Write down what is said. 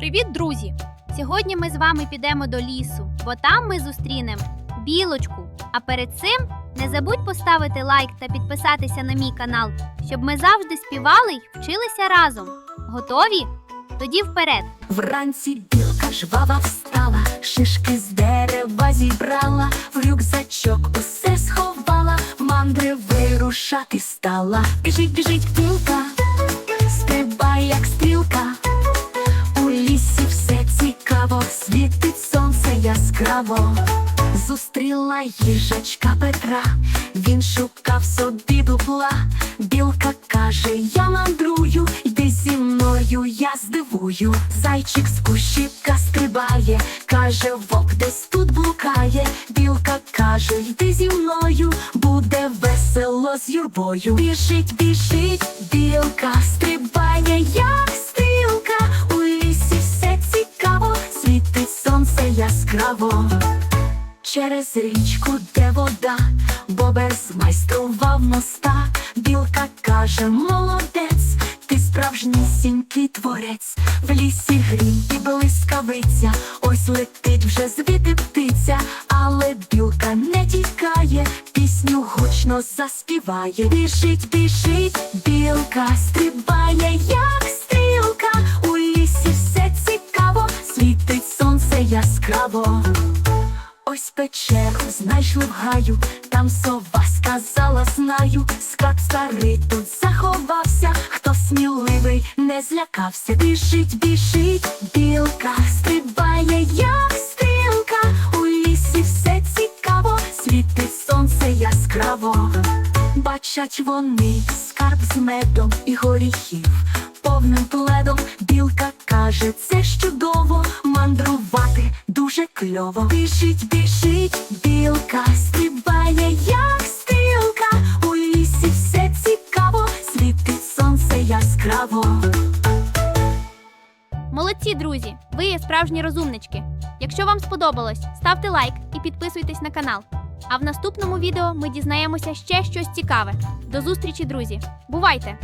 Привіт, друзі! Сьогодні ми з вами підемо до лісу, бо там ми зустрінемо білочку. А перед цим не забудь поставити лайк та підписатися на мій канал, щоб ми завжди співали й вчилися разом. Готові? Тоді вперед! Вранці білка жвава встала, шишки з дерева зібрала, в рюкзачок усе сховала, в мандри вирушати стала. Біжить, біжить білка, світить сонце яскраво. Зустріла їжачка Петра, він шукав собі дупла. Білка каже, я мандрую, йди зі мною, я здивую. Зайчик з кущика стрибає, каже, вовк десь тут блукає. Білка каже, йди зі мною, буде весело з юрбою. Біжить, біжить, білка, стрибає, яскраво. Через річку, де вода, бобер змайстрував моста. Білка каже, молодець, ти справжнісінький творець. В лісі грім і блискавиця, ось летить вже звідти птиця, але білка не тікає, пісню гучно заспіває. Біжить, біжить, білка, стрибає, яскраво. Ось печеру знайшли в гаю, там сова сказала, знаю, скат старий тут заховався, хто сміливий не злякався. Біжить, біжить, білка, стрибає, як стрілка. У лісі все цікаво, світить сонце яскраво. Бачать вони скарб з медом і горіхів. Повним пледом білка каже, це кльово. Біжить, біжить, білка, стрибає, як стрілка. У лісі все цікаво, світить сонце яскраво. Молодці, друзі! Ви є справжні розумнички. Якщо вам сподобалось, ставте лайк і підписуйтесь на канал. А в наступному відео ми дізнаємося ще щось цікаве. До зустрічі, друзі! Бувайте!